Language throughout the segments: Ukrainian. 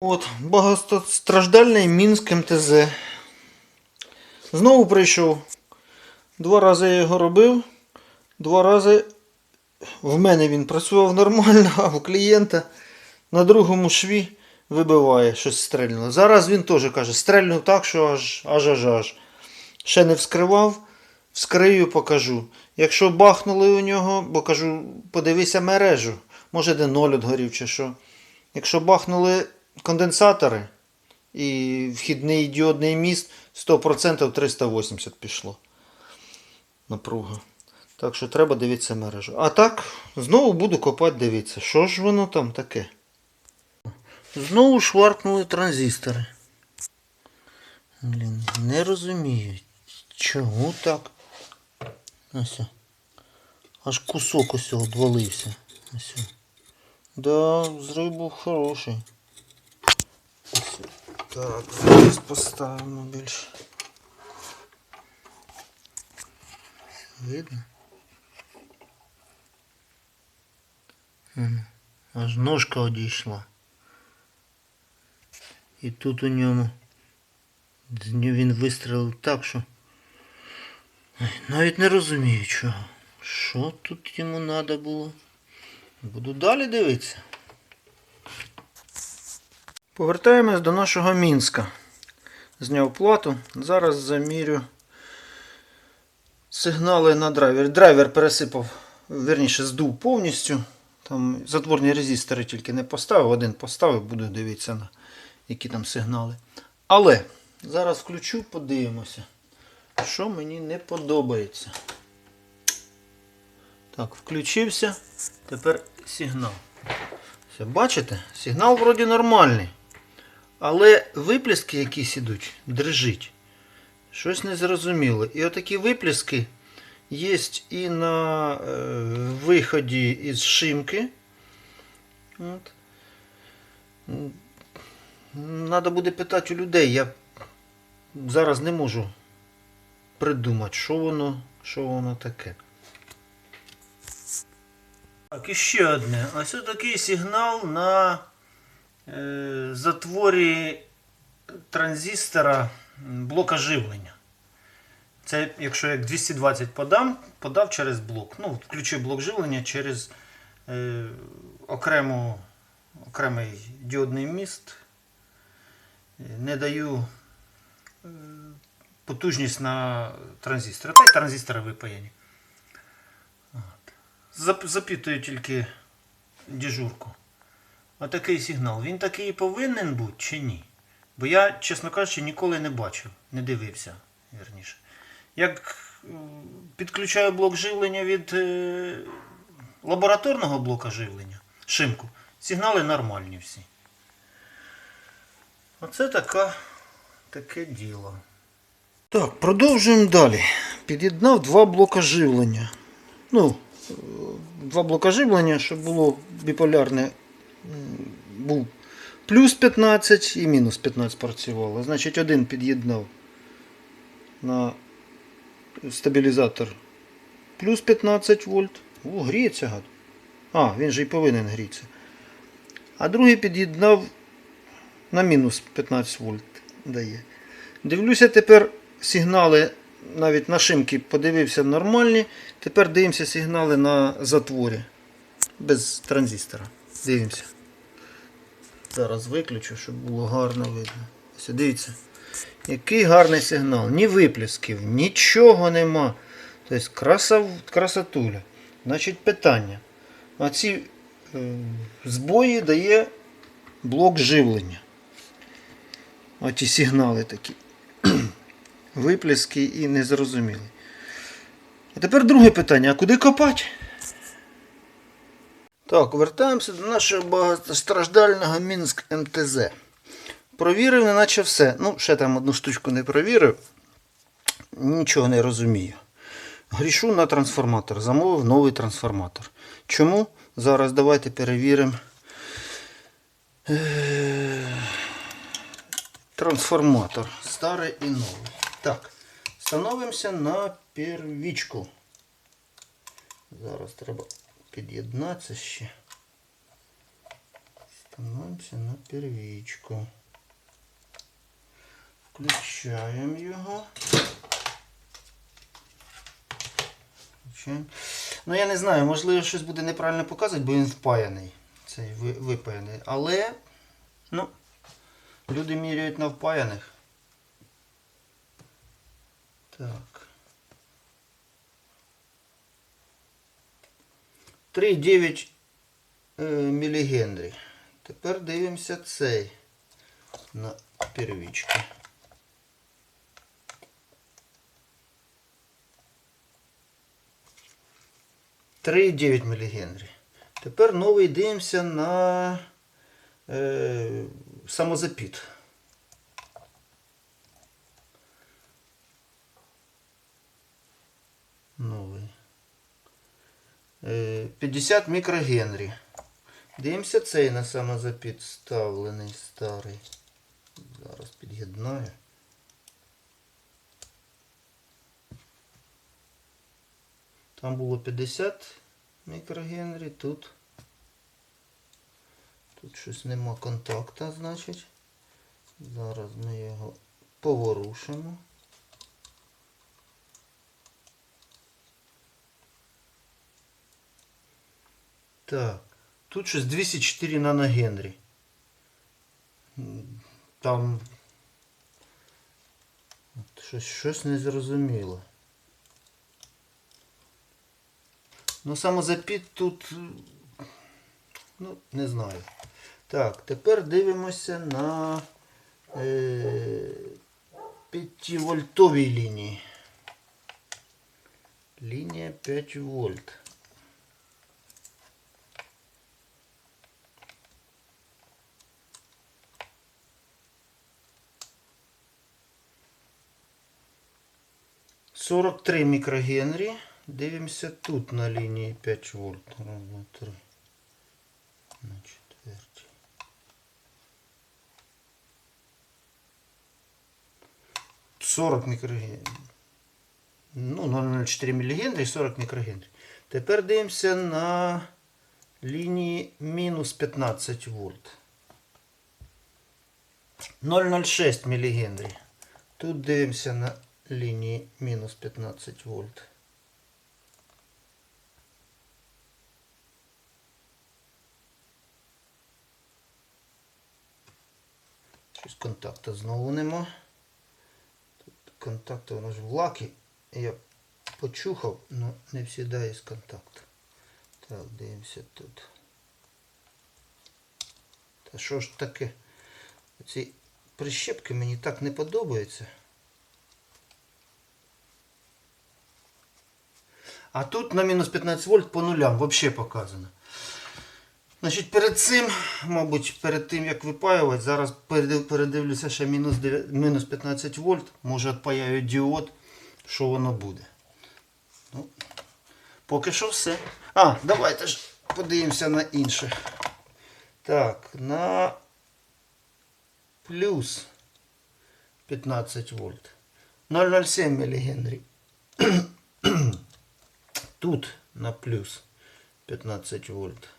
От, багатостраждальний Мінськ МТЗ. Знову прийшов. Два рази я його робив. Два рази в мене він працював нормально, а у клієнта на другому шві вибиває щось стрельнуло. Зараз він теж каже, стрельнув так, що аж аж аж аж. Ще не вскривав, вскрию, покажу. Якщо бахнули у нього, бо кажу, подивися мережу. Може де ноль отгорів чи що. Якщо бахнули конденсатори і вхідний діодний міст 100% 380 пішло. Напруга. Так що треба дивитися мережу. А так, знову буду копати, дивитися. Що ж воно там таке? Знову шваркнули транзистори. Блін, не розумію. Чому так? Ось. Аж кусок ось відвалився. Ось. Да, взрыв був хороший. Так, зараз поставимо більше. Видно? Аж ножка одійшла. І тут у ньому він вистрелив так, що навіть не розумію чого. Що тут йому треба було? Буду далі дивитися. Повертаємось до нашого Мінська. Зняв плату. Зараз замірю сигнали на драйвер. Драйвер пересипав, верніше, здув повністю. Там затворні резистори тільки не поставив, один поставив, буду дивитися на які там сигнали. Але зараз включу, подивимося, що мені не подобається. Так, включився. Тепер сигнал. Все, бачите? Сигнал вроді нормальний. Але виплески якісь ідуть, дрижить. Щось незрозуміло. І отакі виплески є і на е, виході із шимки. От. Надо буде питати у людей. Я зараз не можу придумати, що воно, що воно таке. Так, і ще одне. Ось такий сигнал на затворі транзистора блока живлення. Це якщо як 220 подам, подав через блок. Ну, включив блок живлення через е, окрему, окремий діодний міст. Е, Не даю е, потужність на транзистори. Та й транзистори випаяні. Зап- запитую тільки дежурку. Отакий сигнал. Він такий повинен бути чи ні? Бо я, чесно кажучи, ніколи не бачив, не дивився, вірніше. Як підключаю блок живлення від е, лабораторного блока живлення, шимку, сигнали нормальні всі. Оце така, таке діло. Так, продовжуємо далі. Під'єднав два блока живлення. Ну, е, два блока живлення, щоб було біполярне, був плюс 15 і мінус 15 працювало. Значить, один під'єднав на стабілізатор плюс 15 вольт. О, гріється гад. А, він же і повинен грітися. А другий під'єднав на мінус 15 вольт дає. Дивлюся тепер сигнали навіть на шимки подивився нормальні. Тепер дивимося сигнали на затворі. Без транзистора. Дивимося. Зараз виключу, щоб було гарно видно. Ось, дивіться. Який гарний сигнал. Ні виплесків, нічого нема. Тобто краса, красотуля. Значить питання. А ці е, збої дає блок живлення. Оті сигнали такі. Виплески і незрозумілі. А тепер друге питання: а куди копати? Так, вертаємося до нашого багатостраждального Мінськ МТЗ. Провірив, неначе все. Ну, ще там одну штучку не провірив. Нічого не розумію. Грішу на трансформатор. Замовив новий трансформатор. Чому? Зараз давайте перевіримо. Е, Трансформатор. Старий і новий. Так. Становимося на первічку. Зараз треба під'єднатися ще. Становимося на первічку. Включаємо його. Ну я не знаю, можливо, щось буде неправильно показувати, бо він впаяний. Цей випаяний. Але, ну, люди міряють на впаяних. Так. 3,9 е, мілігенрі. Тепер дивимося цей на первічку. Три 9 мілігенрі. Тепер новий дивимося на е, самозапіт. Новий. Е, 50 мікрогенрі. Дивимося цей на самозапіт ставлений старий. Зараз під'єднаю. Там було 50 мікрогенрі, тут. Тут щось нема контакта, значить. Зараз ми його поворушимо. Так, тут щось 204 наногенрі. Там от щось, щось незрозуміло. Ну, самозапіт тут, ну, не знаю. Так, тепер дивимося на е, 5-вольтовій лінії. Лінія 5 вольт. Сорок три мікрогенрі. Дивимося тут на лінії 5 вольт. Раз, два, три. На четвертій. Сорок мікрогенрі. Ну, 0,04 мілігенрі, 40 мікрогенрі. Тепер дивимося на лінії мінус 15 вольт. 0,06 мілігенрі. Тут дивимося на лінії мінус 15 вольт. Щось контакта знову нема. Тут контакти воно ж в лакі. Я почухав, але не завжди є контакт. Так, дивимося тут. Та що ж таке? Ці прищепки мені так не подобаються. А тут на мінус 15 вольт по нулям взагалі показано. Значить, перед цим, мабуть, перед тим як випаювати, зараз передивлюся ще мінус, 9 мінус 15 вольт. Може відпаяю діод, що воно буде. Ну, поки що все. А, давайте ж подивимося на інше. Так, на плюс 15 вольт. 0,07 мілігенрі. Тут на плюс 15 вольт.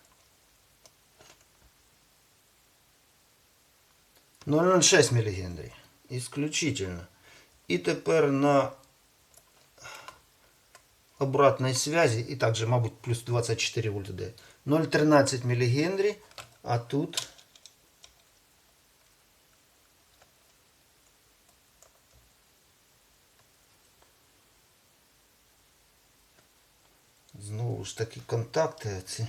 0,06 мілігенрі. Исключительно. І тепер на обратной связи, і також, мабуть, плюс 24 вольт дає. 0,13 мілігенрі, а тут ж таки контакти ці.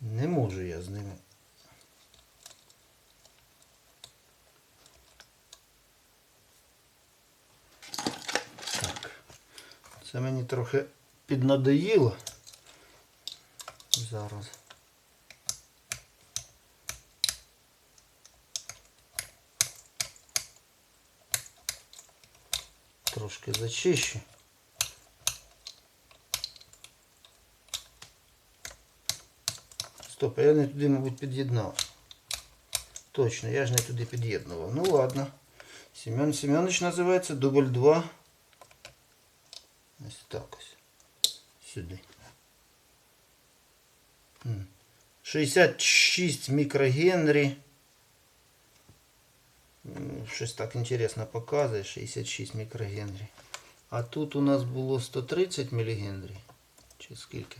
Не можу я з ними. Так. Це мені трохи піднадоїло. Зараз. Трошки зачищу. Стоп, а я не туди, мабуть, під'єднав. Точно, я ж не туди під'єднував. Ну ладно. Семен Семенович називається дубль 2. Ось так ось. Сюди. М. 66 мікрогенрі. М, Щось так інтересно показує. 66 мікрогенрі. А тут у нас було 130 мілігенрі. Чи скільки?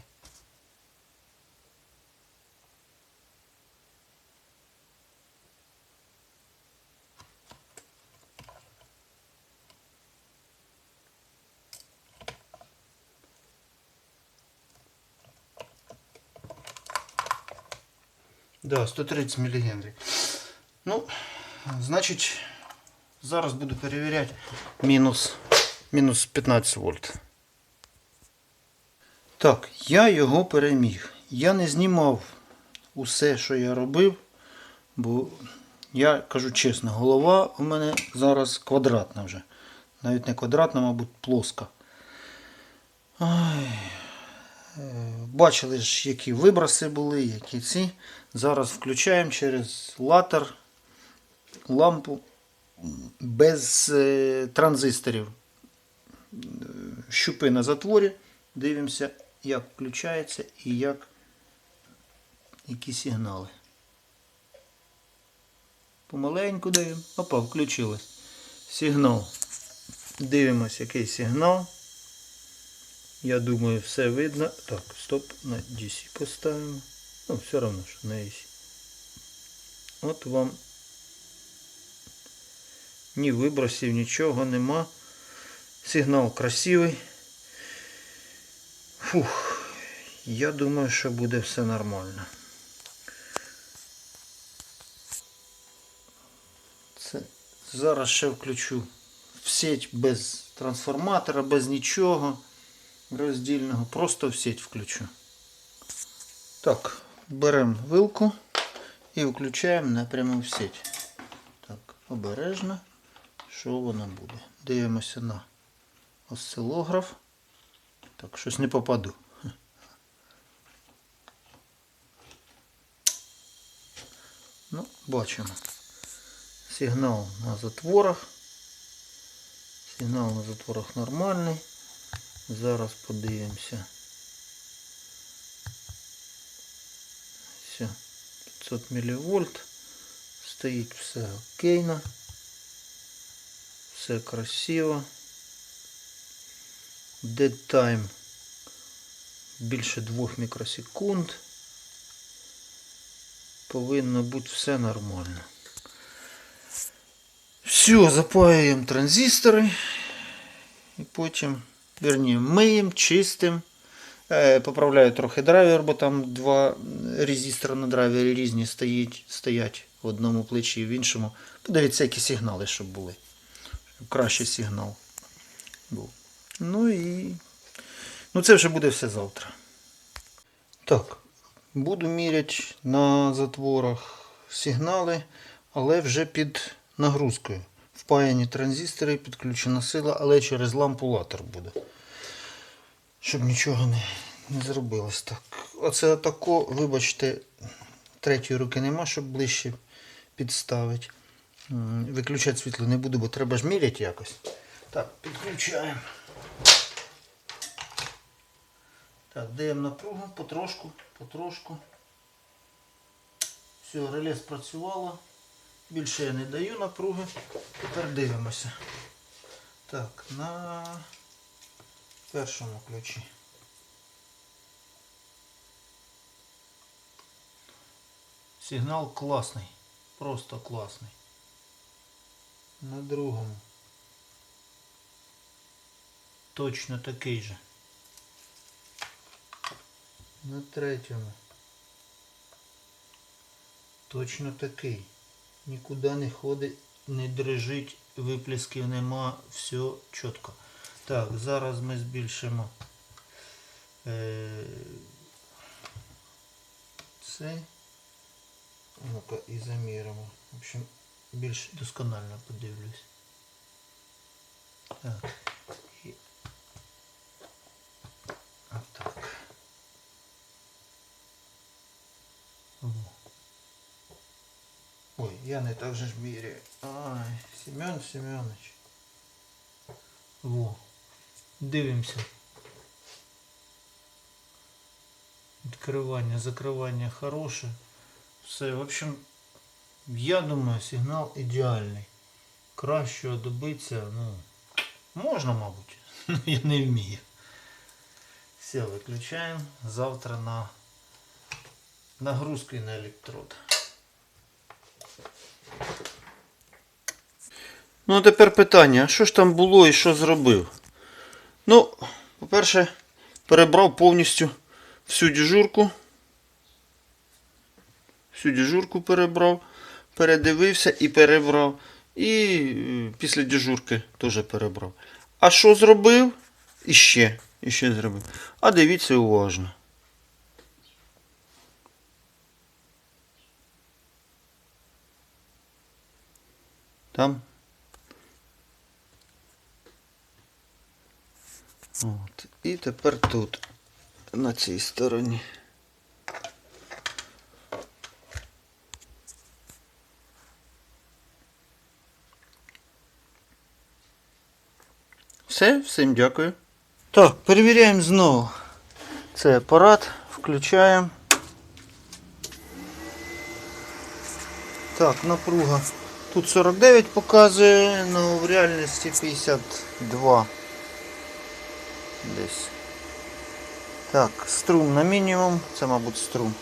Да, 130 мілігенрів. Ну, значить, зараз буду перевіряти мінус, мінус 15 вольт. Так, я його переміг. Я не знімав усе, що я робив, бо я кажу чесно, голова у мене зараз квадратна вже. Навіть не квадратна, мабуть, плоска. Е, Бачили ж, які виброси були, які ці. Зараз включаємо через латер лампу без е, транзисторів. Е, Щупи на затворі. Дивимося, як включається і як які сигнали. Помаленьку даємо. Опа, включилось. Сигнал. Дивимося, який сигнал. Я думаю, все видно. Так, стоп, на DC поставимо. Ну, все равно, що на AC. От вам ні вибросів, нічого нема. Сигнал красивий. Фух, я думаю, що буде все нормально. Це зараз ще включу в сеть без трансформатора, без нічого роздільного. Просто в сеть включу. Так, беремо вилку і включаємо напряму в сеть. Так, обережно, що воно буде. Дивимося на осцилограф. Так, щось не попаду. Ну, бачимо. Сигнал на затворах. Сигнал на затворах нормальний. Зараз подивимося. Все, 500 мВ. Стоїть все окейно. Все красиво. Dead time більше 2 мікросекунд. Повинно бути все нормально. Все, запаюємо транзистори. І потім, верні, миємо, чистимо. Е, Поправляю трохи драйвер, бо там два резистора на драйвері різні стоять, стоять в одному плечі, і в іншому. Подивіться, які сигнали, щоб були. Кращий сигнал був. Ну і. Ну це вже буде все завтра. Так, буду міряти на затворах сигнали, але вже під нагрузкою. Впаяні транзистори, підключена сила, але через лампу латер буде. Щоб нічого не, не зробилось. Так. Оце тако, вибачте, третьої руки нема, щоб ближче підставити. Виключати світло не буду, бо треба ж міряти якось. Так, підключаємо. Так, даємо напругу потрошку, потрошку. Все, реле спрацювало. Більше я не даю напруги. Тепер дивимося. Так, на першому ключі. Сигнал класний. Просто класний. На другому. Точно такий же. На третьому. Точно такий. Нікуди не ходить, не дрижить, виплесків нема, все чітко. Так, зараз ми збільшимо е, цей. Ну-ка і заміримо. В общем, більш досконально подивлюсь. Так. І... Отак. О. Ой, Я не так же ж міряю. Ай, Семен Семенович. Во. Дивимося. Відкривання, закривання хороше. Все, в общем, я думаю, сигнал ідеальний. Кращого добитися, ну, можна, мабуть. Ну, я не вмію. Все, виключаємо. Завтра на нагрузку на електрод. Ну, а тепер питання, що ж там було і що зробив? Ну, по-перше, перебрав повністю всю дежурку. Всю дежурку перебрав, передивився і перебрав. І е, після дежурки теж перебрав. А що зробив? Іще. Іще зробив. А дивіться уважно. Там. От. І тепер тут, на цій стороні. Все, всім дякую. Так, перевіряємо знову. Це апарат, включаємо. Так, напруга. Тут 49 показує, але в реальності 52. Десь. Так, струм на мінімум. Це, мабуть, струм.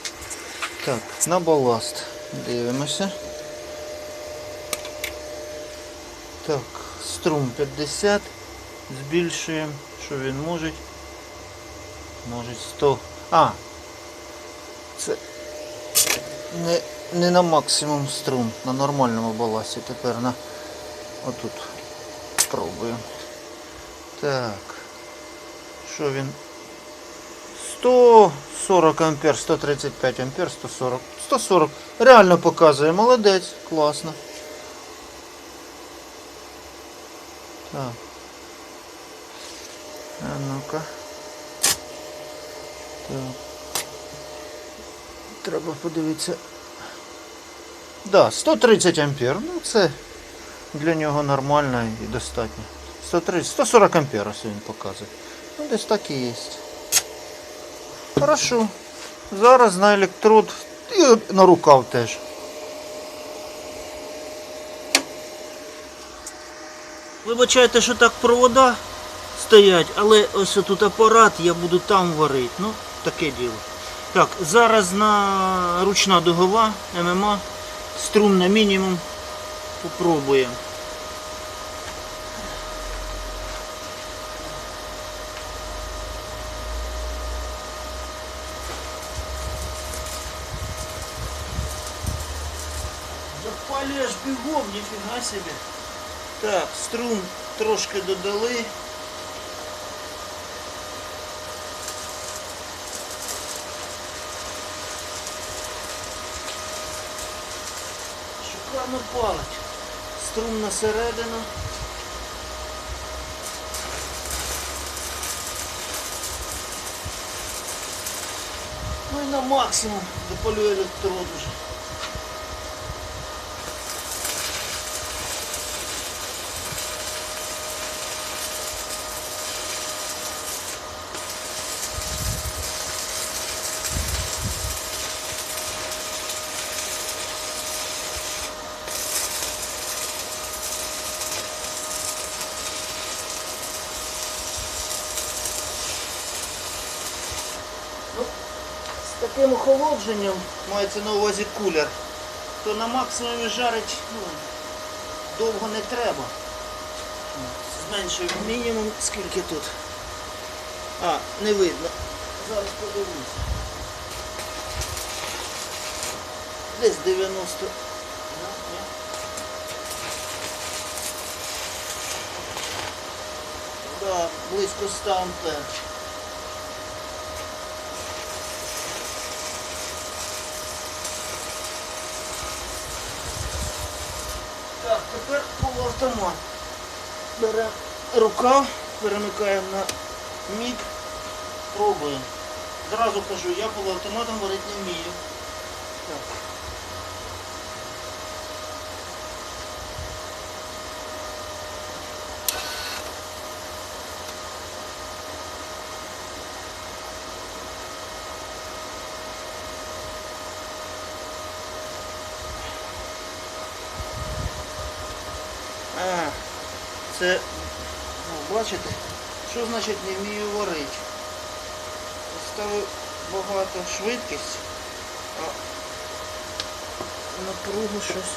Так, на баласт. Дивимося. Так, струм 50. Збільшуємо. Що він може? Може 100. А! Це не, не на максимум струм, на нормальному баласі. Тепер на отут. Пробуємо. Так. Що він? 140 ампер, 135 ампер, 140. 140. Реально показує. Молодець. Класно. Так. А ну-ка. Так. Треба подивитися. Да, 130 ампер. Ну це для нього нормально і достатньо. 130, 140 ампер ось він показує. Ну десь так і є. Хорошо. Зараз на електрод і на рукав теж. Вибачайте, що так провода стоять, але ось тут апарат, я буду там варити. Ну, таке діло. Так, зараз на ручна дугова ММА. Струм на мінімум. Попробуємо. Запалюєш бігом, ніфіга собі. Так, струм трошки додали. Шикарно палить. Струм на середину. Ну і на максимум допалю електрод уже. Ну, з таким охолодженням, мається на увазі кулер, то на максимумі жарить ну, довго не треба. Зменшуємо мінімум, скільки тут. А, не видно. Зараз подивлюся. Десь 90. Ну, ні. Да, близько 100 ампер. Так, тепер полуавтомат. Беремо рукав, перемикаємо на мік, пробуємо. Зразу кажу, я полуавтоматом варити не вмію. Так. Це, ну, бачите, що значить не вмію варити. Ставив багато швидкість, а напругу щось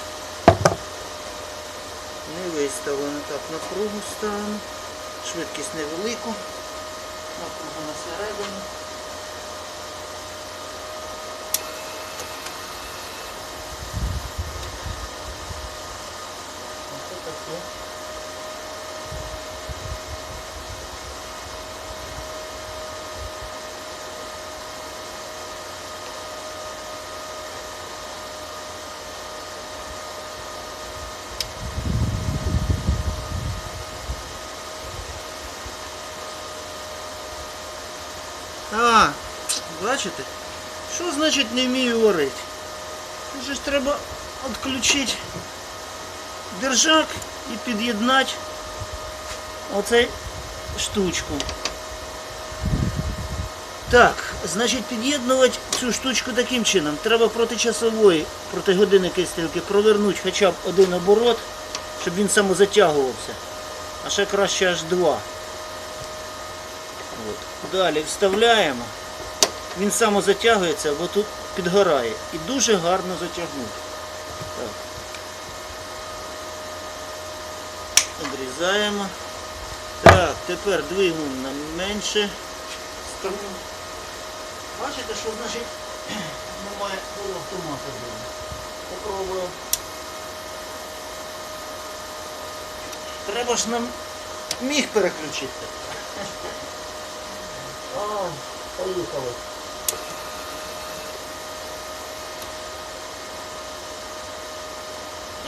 не виставлено. Так, напругу ставимо. Швидкість невелику. Напругу на середину. Оце таке. А, бачите? Що значить не вмію варити? Тут же ж треба відключити держак і під'єднати оцей штучку. Так, значить під'єднувати цю штучку таким чином. Треба проти часової, проти годинники стрілки провернути хоча б один оборот, щоб він самозатягувався. А ще краще аж два. От. Далі вставляємо. Він самозатягується, бо тут підгорає. І дуже гарно затягнув. Так. Обрізаємо. Так, тепер двигун на менше. Бачите, що значить немає полуавтомата вдома. Попробуємо. Треба ж нам міг переключити. А, поїхали.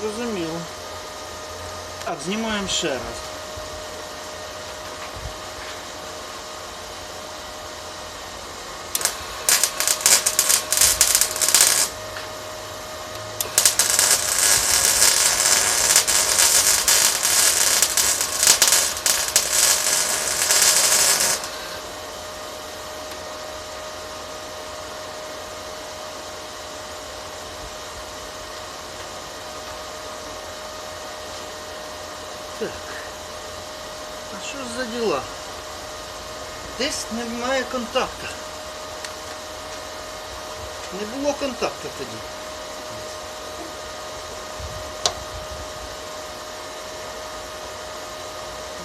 зрозуміло. Так, знімаємо ще раз. Так. А що за діла? Десь немає контакту. Не було контакту тоді.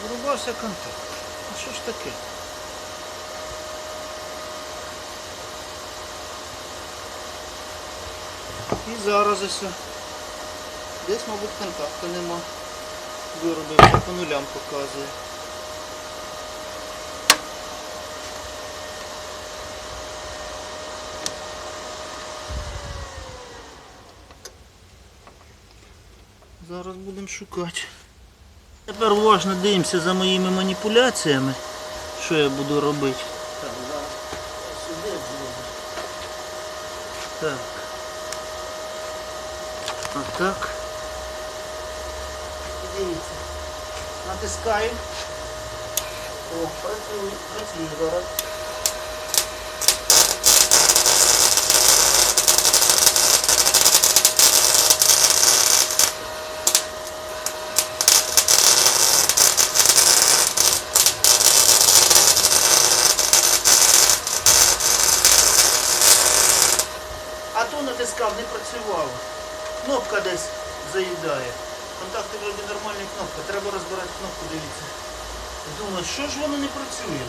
Вирубався контакт. А що ж таке? І зараз ось. Десь, мабуть, контакту нема виробився, по нулям показує. Зараз будемо шукати. Тепер уважно дивимося за моїми маніпуляціями, що я буду робити. Так, зараз сюди зробимо. Так. Дивіться. Натискаємо. О, працює, працює зараз. А то натискав, не працювало. Кнопка десь заїдає. Контакти вроді нормальні кнопки. Треба розбирати кнопку, дивіться. Думаю, що ж воно не працює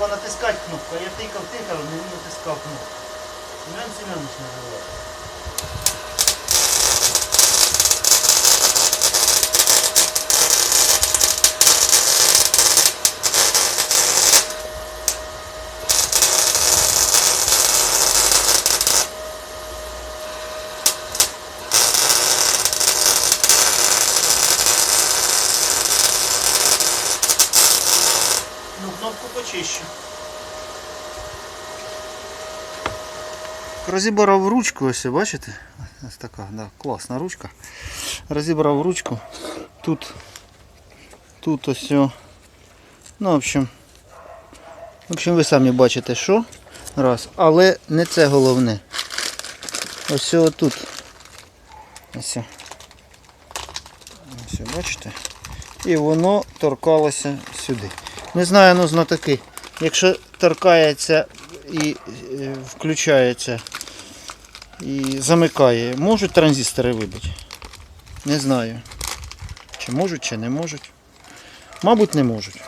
треба натискати кнопку. Я тикав, тикав, не натискав кнопку. Семен Семенович називається. Ну, кнопку почищу. Розібрав ручку, ось бачите? Ось така, да, класна ручка. Розібрав ручку. Тут, тут ось. Ну, в общем. В общем, ви самі бачите, що. Раз. Але не це головне. Ось тут. Ось. Ось, бачите? І воно торкалося сюди. Не знаю, ну знатоки. Якщо торкається і е, включається і замикає, можуть транзистори вибити? Не знаю. Чи можуть, чи не можуть. Мабуть, не можуть.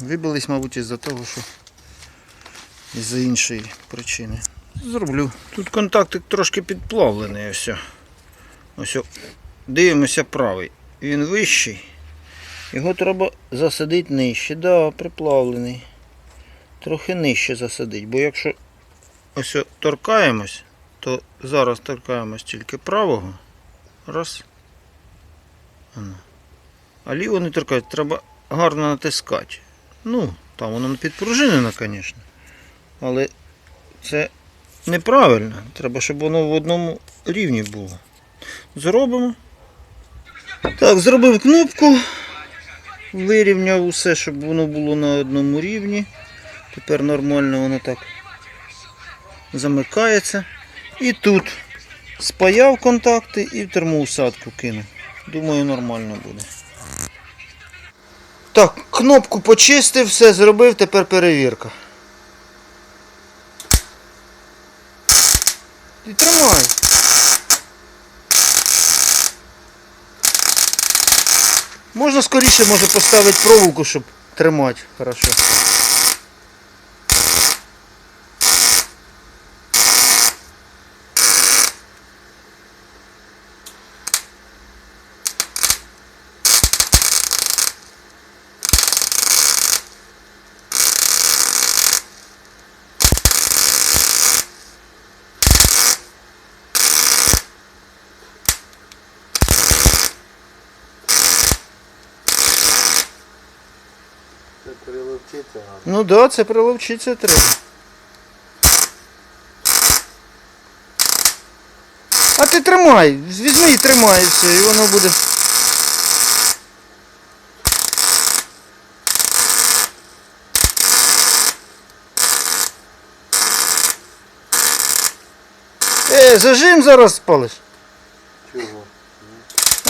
Вибились, мабуть, із-за того, що із-за іншої причини. Зроблю. Тут контактик трошки підплавлений. Ось. Ось. Дивимося правий. Він вищий. Його треба засадити нижче. Да, приплавлений. Трохи нижче засадити, бо якщо ось торкаємось, то зараз торкаємось тільки правого. Раз. А ліво не торкати, треба гарно натискати. Ну, там воно підпружинено, звісно. Але це неправильно. Треба, щоб воно в одному рівні було. Зробимо. Так, зробив кнопку. Вирівняв усе, щоб воно було на одному рівні. Тепер нормально воно так замикається. І тут спаяв контакти і в термоусадку кинув. Думаю, нормально буде. Так, кнопку почистив, все зробив, тепер перевірка. І тримай. Можна скоріше може поставити проволоку, щоб тримати хорошо. Приловчиться надо. Ну так, да, це приловчитися треба. А ти тримай, візьми і тримай все, і воно буде. Е, зажим зараз спалиш. Чого?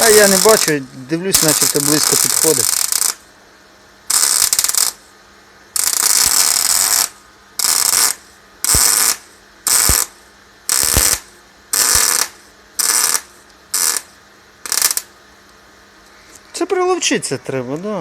А я не бачу, дивлюсь, начебто близько підходить. Це приловчитися треба, да.